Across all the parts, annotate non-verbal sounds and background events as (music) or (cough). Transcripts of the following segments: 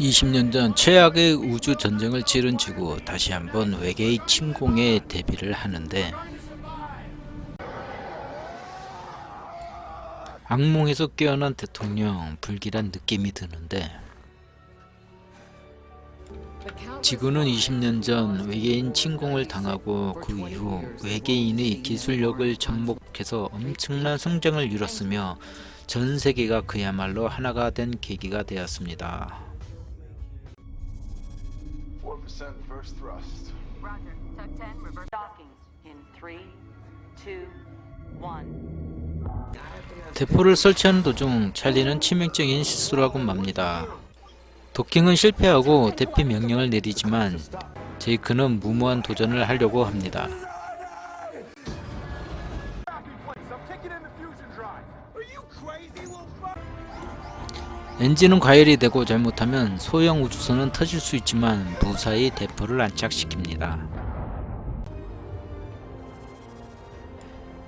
20년 전 최악의 우주 전쟁을 치른 지구 다시 한번 외계의 침공에 대비를 하는데 악몽에서 깨어난 대통령 불길한 느낌이 드는데 지구는 20년 전 외계인 침공을 당하고 그 이후 외계인의 기술력을 접목해서 엄청난 성장을 이뤘으며 전 세계가 그야말로 하나가 된 계기가 되었습니다. 4% first thrust. Roger. Tug 10, reverse dockings in 3, 2, 1. 대포를 설치하는 도중 찰리는 치명적인 실수를 하고 맙니다. 도킹은 실패하고 대피 명령을 내리지만 제이크는 무모한 도전을 하려고 합니다. 엔진은 과열이 되고 잘못하면 소형 우주선은 터질 수 있지만 무사히 대포를 안착시킵니다.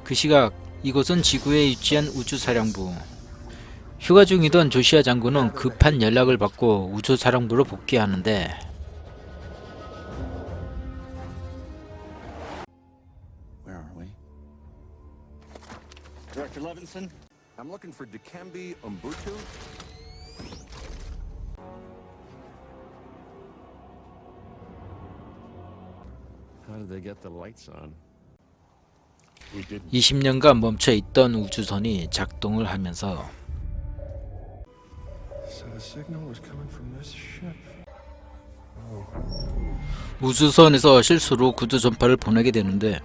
그 시각 이곳은 지구에 위치한 우주사령부. 휴가 중이던 조시아 장군은 급한 연락을 받고 우주사령부로 복귀하는데? Director Levinson? I'm looking for Dikembe Umbutu. How did they get the lights on? We didn't. 20년간 멈춰 있던 우주선이 작동을 하면서 So the signal was coming from this ship. 우주선에서 실수로 구조 전파를 보내게 되는데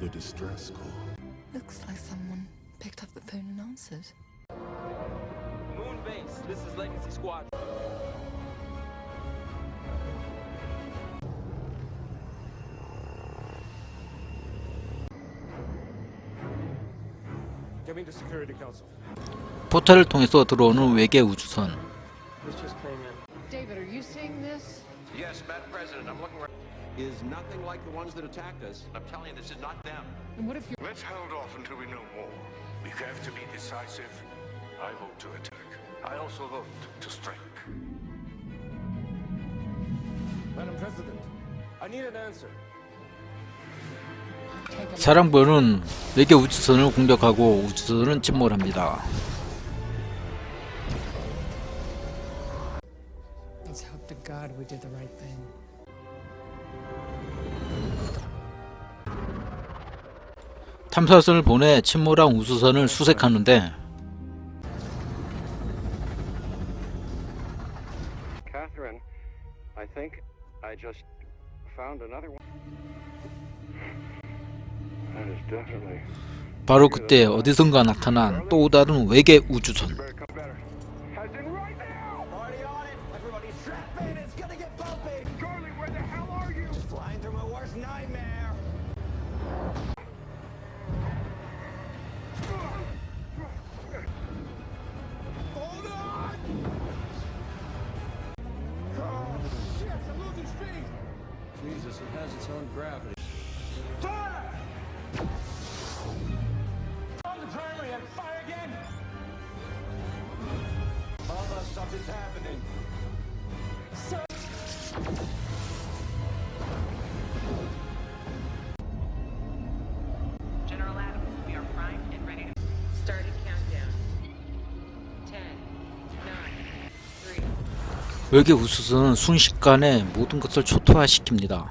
The distress call. Looks like someone picked up the phone and answered. Moon base, this is Legacy Squad. Get me to Security Council. 포탈을 통해서 들어오는 외계 우주선. This just came in. David, are you seeing this? Yes, Madam President, I'm looking right. Is nothing like the ones that attacked us. I'm telling you, this is not them. And what if you're Let's hold off until we know more. We have to be decisive. I vote to attack. I also vote to strike. Madam President, I need an answer. 사령부는 외계 우주선을 공격하고 우주선은 침몰합니다. Let's hope to God we did the right thing. 탐사선을 보내 침몰한 우주선을 수색하는데 바로 그때 어디선가 나타난 또 다른 외계 우주선. On the primary and fire again! Mama, something's happening. General Adams, we are primed and ready to... Starting countdown. 10, 9, 3, 외계 우주선은 순식간에 모든 것을 초토화시킵니다.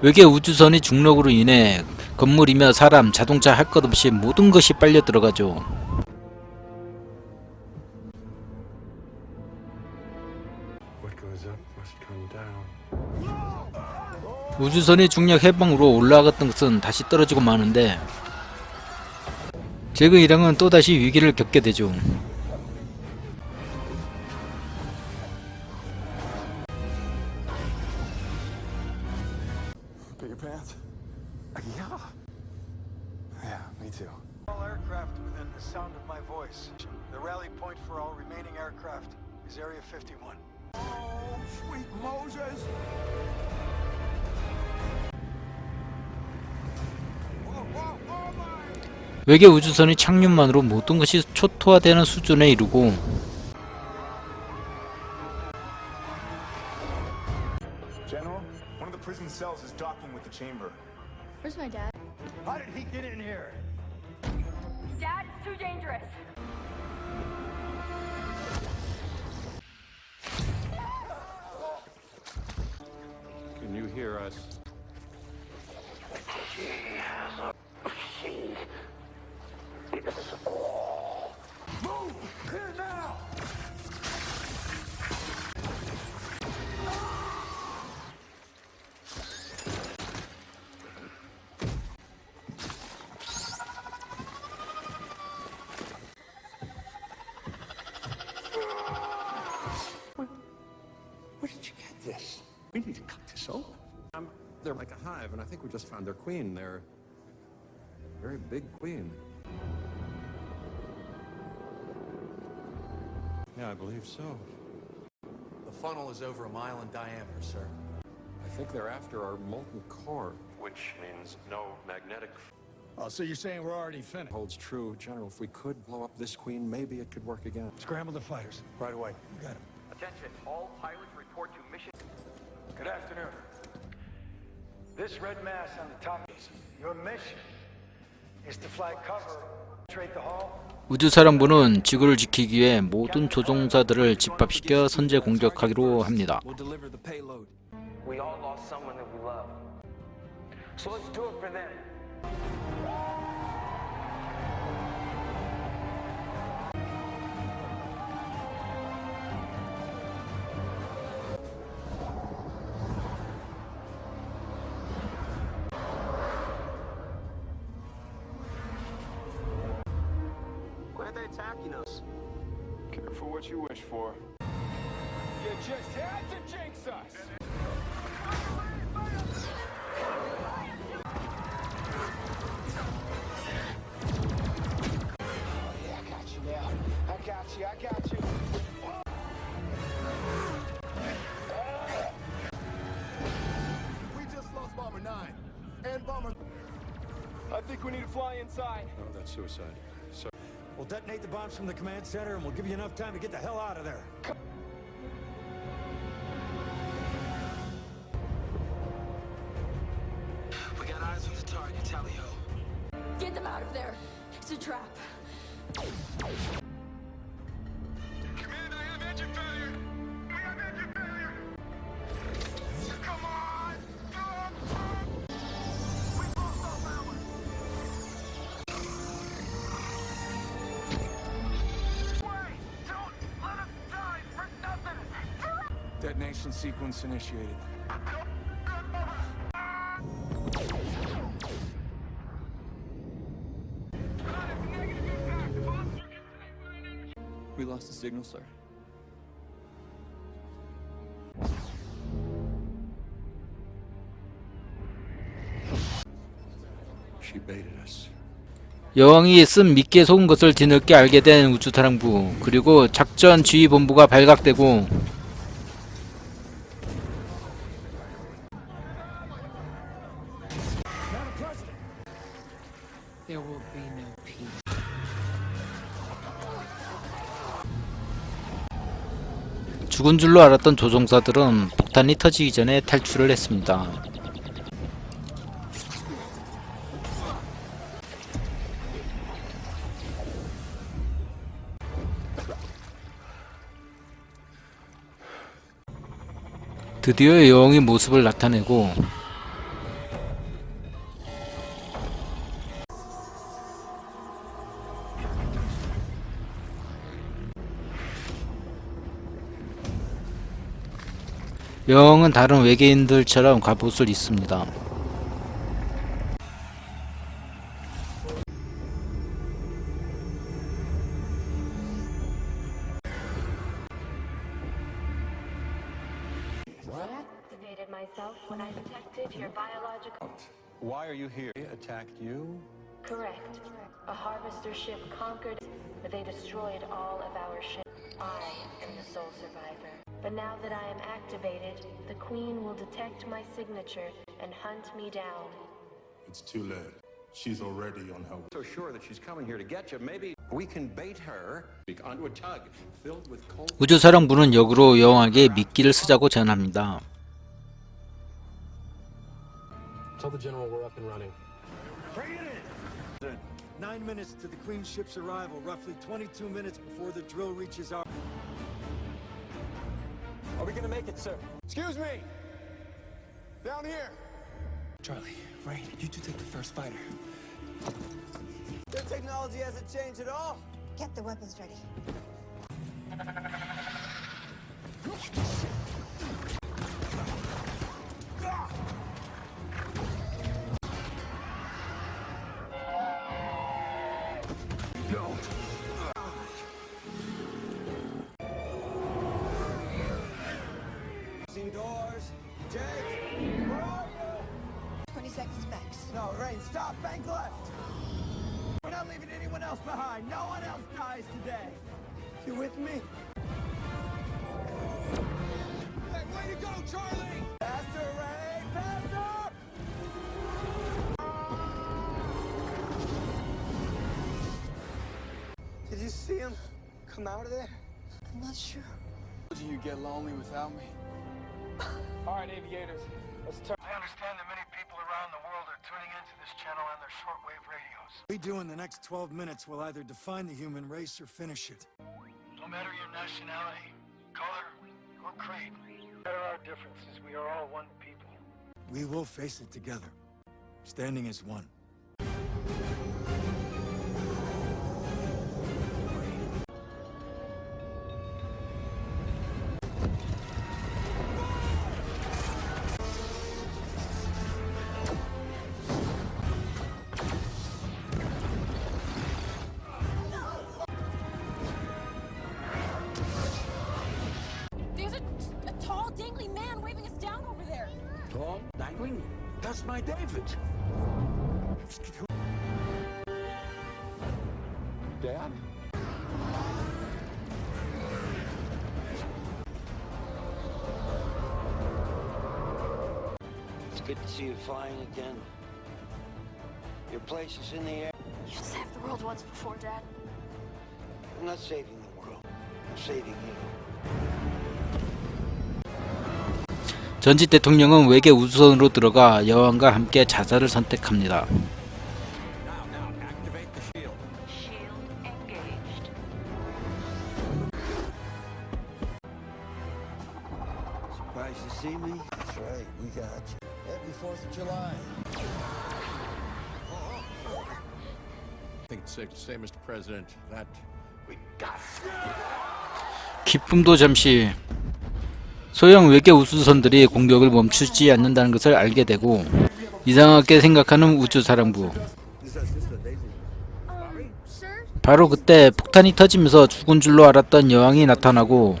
외계 우주선의 중력으로 인해 건물이며 사람, 자동차 할 것 없이 모든 것이 빨려 들어가죠. 우주선의 중력 해방으로 올라갔던 것은 다시 떨어지고 마는데 제그 일행은 또다시 위기를 겪게 되죠. your pants? Yeah. Yeah, me too. All aircraft within the sound of my voice. The rally point for all remaining aircraft is Area 51. Oh, sweet Moses! 외계 우주선이 착륙만으로 모든 것이 초토화되는 수준에 이르고 General? One of the prison cells is docking with the chamber. Where's my dad? How did he get in here? Dad, it's too dangerous. Can you hear us? Clear they're like a hive, and I think we just found their queen. They're very big queen. Yeah, I believe so. The funnel is over a mile in diameter, sir. I think they're after our molten core. Which means no magnetic. Oh, so you're saying we're already finished? Holds true, General. If we could blow up this queen, maybe it could work again. Scramble the fighters. Right away. Got him. Attention, all pilots report to mission. Good afternoon. This red mass on the top, your mission is to fly cover, penetrate the hull, 우주사령부는 지구를 지키기 위해 모든 조종사들을 집합시켜 선제 공격하기로 합니다. We'll deliver the payload. We all lost someone that we love. So let's do it for them. Attacking us? careful what you wish for. You just had to jinx us! I got you now. I got you, I got you. We just lost Bomber 9 and Bomber. I think we need to fly inside. No, that's suicide. So, We'll detonate the bombs from the command center and we'll give you enough time to get the hell out of there. We got eyes on the target, Tally Ho. Get them out of there. It's a trap. Detonation sequence initiated. We lost the signal, sir. she baited us. 여왕이 쓴 미끼에 속은 것을 뒤늦게 알게 된 우주사령부 그리고 작전 지휘본부가 발각되고 죽은 줄로 알았던 조종사들은 폭탄이 터지기 전에 탈출을 했습니다. 드디어 여왕이 모습을 나타내고 여왕은 다른 외계인들처럼 갑옷을 입습니다. now that I am activated, the Queen will detect my signature and hunt me down. It's too late. She's already on her way. So sure that she's coming here to get you. Maybe we can bait her onto a tug filled with cold. 우주사령부는 역으로 여왕에게 미끼를 쓰자고 제안합니다. Tell the general we're up and running. Bring it in! Nine minutes to the Queen ship's arrival, roughly 22 minutes before the drill reaches our... Are we gonna make it, sir? Excuse me! Down here! Charlie, Rain, you two take the first fighter. Their technology hasn't changed at all! Get the weapons ready. (laughs) Jake! Where are you? 20 seconds max. No, Rain, stop! Bank left! We're not leaving anyone else behind! No one else dies today! You with me? Hey, way to go, Charlie! Faster, Ray! Faster! Did you see him come out of there? I'm not sure. Do you get lonely without me? All right, aviators, let's turn. I understand that many people around the world are tuning into this channel on their shortwave radios. We do in the next 12 minutes will either define the human race or finish it. No matter your nationality, color, or creed, no matter our differences, we are all one people. We will face it together, standing as one. My David. Dad? It's good to see you flying again. Your place is in the air. You saved the world once before, Dad. I'm not saving the world. I'm saving you. 전직 대통령은 외계 우주선으로 들어가 여왕과 함께 자살을 선택합니다. Now, now, activate the shield. Shield engaged. Surprised to see me? That's right, we got you. Happy 4th of July. I think it's safe to say, Mr. President, that we got 기쁨도 잠시 소형 외계 우주선들이 공격을 멈추지 않는다는 것을 알게 되고 이상하게 생각하는 우주사령부 바로 그때 폭탄이 터지면서 죽은 줄로 알았던 여왕이 나타나고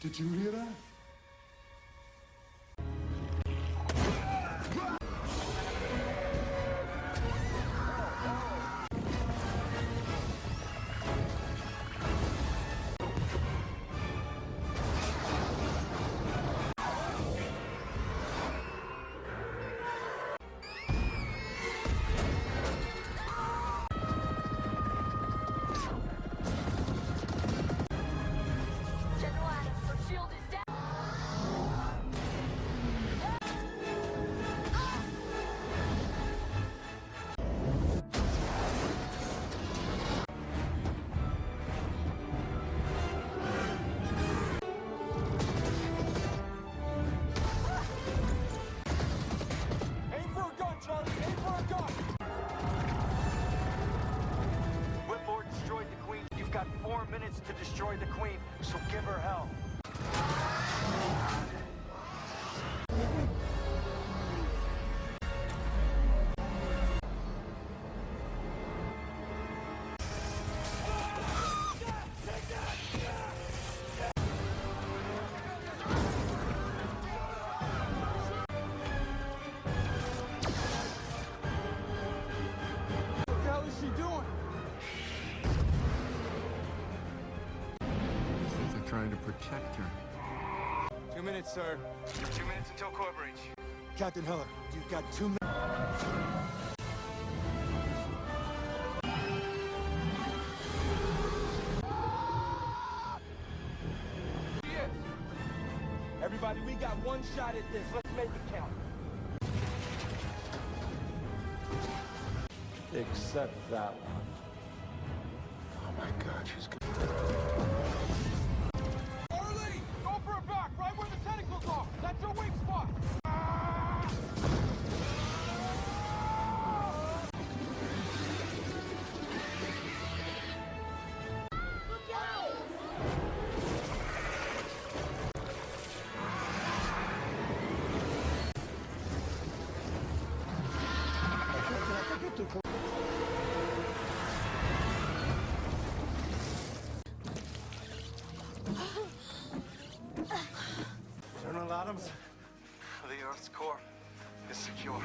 Did you hear that? To destroy the trying protect her. Two minutes, sir. Two minutes until core breach. Captain Heller, you've got two minutes. Yes. Everybody, we got one shot at this. Let's make it count. Except that one. Oh my god, she's good. Earth's core is secure.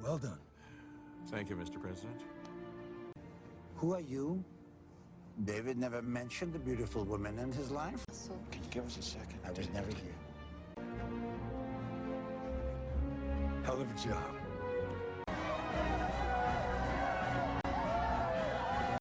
well done. Thank you, Mr. President. Who are you? David never mentioned a beautiful woman in his life. Can you give us a second? I was never here. Hell of a job.